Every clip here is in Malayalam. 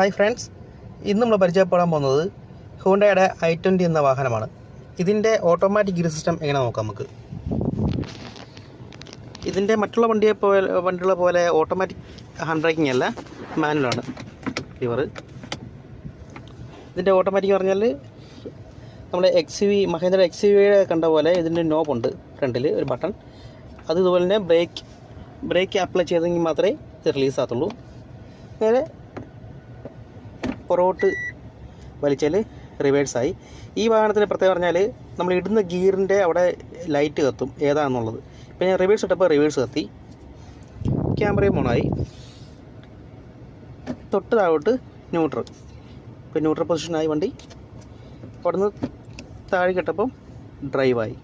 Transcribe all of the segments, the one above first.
ഹായ് ഫ്രണ്ട്സ് ഇന്ന് നമ്മൾ പരിചയപ്പെടാൻ പോകുന്നത് ഹോണ്ടയുടെ ഐ ട്വന്റി എന്ന വാഹനമാണ്. ഇതിന്റെ ഓട്ടോമാറ്റിക് ഗിയർ സിസ്റ്റം എങ്ങനെ നോക്കാം നമുക്ക്? ഇതിന്റെ മറ്റുള്ള വണ്ടിയെ പോലെ വണ്ടികളെ പോലെ ഓട്ടോമാറ്റിക് ഹാൻഡ് ബ്രേക്കിംഗ് അല്ല മാനുവലാണ് ഇവർ ഇതിന്റെ ഓട്ടോമാറ്റിക് പറഞ്ഞാൽ നമ്മുടെ എക്സ് വി മഹേന്ദ്ര എക്സ് വിയുടെ കണ്ട പോലെ ഇതിന്റെ ഉണ്ട് ഫ്രണ്ടിൽ ഒരു ബട്ടൺ അത് ഇതുപോലെ തന്നെ ബ്രേക്ക് ബ്രേക്ക് അപ്ലൈ ചെയ്തെങ്കിൽ മാത്രമേ ഇത് റിലീസ് ആകത്തുള്ളൂ. നേരെ പുറകോട്ട് വലിച്ചാൽ റിവേഴ്സായി ഈ വാഹനത്തിന് പ്രത്യേകം പറഞ്ഞാൽ നമ്മൾ ഇടുന്ന ഗിയറിന്റെ അവിടെ ലൈറ്റ് കത്തും. ഏതാണെന്നുള്ളത് ഇപ്പം ഞാൻ റിവേഴ്സ് ഇട്ടപ്പോൾ റിവേഴ്സ് കത്തി. ക്യാമറയും ഓണായി തൊട്ട് താഴോട്ട് ന്യൂട്രൽ ഇപ്പം ന്യൂട്രൽ പൊസിഷനായി വണ്ടി. അവിടുന്ന് താഴെ കിട്ടപ്പം ഡ്രൈവായി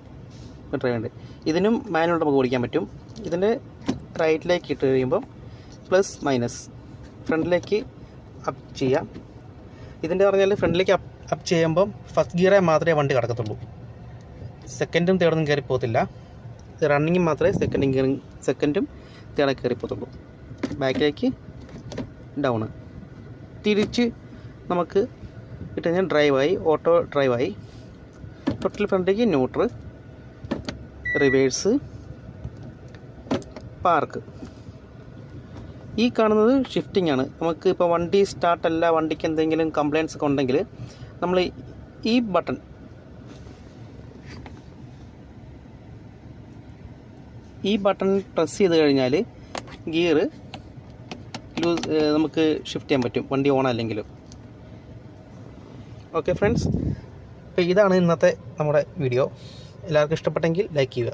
ഡ്രൈവ് ഉണ്ട്. ഇതിനും മാനുവൽ നമുക്ക് ഓടിക്കാൻ പറ്റും. ഇതിന്റെ റൈറ്റിലേക്ക് ഇട്ട് കഴിയുമ്പം പ്ലസ് മൈനസ് ഫ്രണ്ടിലേക്ക് അപ്പ് ചെയ്യാം. ഇതിന്റെ പറഞ്ഞാൽ ഫ്രണ്ടിലേക്ക് അപ്പ് അപ്പ് ചെയ്യുമ്പം ഫസ്റ്റ് ഗിയറേ മാത്രമേ വണ്ടി കിടക്കത്തുള്ളൂ. സെക്കൻഡും തേർഡും കയറി പോകത്തില്ല. റണ്ണിങ്ങും മാത്രമേ സെക്കൻഡും കയറി സെക്കൻഡും തേർഡ് കയറി പോകത്തുള്ളൂ. ബാക്കിലേക്ക് ഡൗണ് തിരിച്ച് നമുക്ക് ഇട്ട് ഡ്രൈവായി ഓട്ടോ ഡ്രൈവായി ടോട്ടൽ ഫ്രണ്ടിലേക്ക് ന്യൂട്രൽ റിവേഴ്സ് പാർക്ക് ഈ കാണുന്നത് ഷിഫ്റ്റിംഗ് ആണ്. നമുക്ക് ഇപ്പോൾ വണ്ടി സ്റ്റാർട്ട് അല്ല വണ്ടിക്ക് എന്തെങ്കിലും കംപ്ലയിൻസ് ഒക്കെ ഉണ്ടെങ്കിൽ നമ്മൾ ഈ ബട്ടൺ ഈ ബട്ടൺ പ്രസ് ചെയ്ത് കഴിഞ്ഞാൽ ഗിയർ ലൂസ് നമുക്ക് ഷിഫ്റ്റ് ചെയ്യാൻ പറ്റും. വണ്ടി ഓൺ അല്ലെങ്കിലും. ഓക്കെ ഫ്രണ്ട്സ് അപ്പോൾ ഇതാണ് ഇന്നത്തെ നമ്മുടെ വീഡിയോ എല്ലാവർക്കും ഇഷ്ടപ്പെട്ടെങ്കിൽ ലൈക്ക് ചെയ്യുക.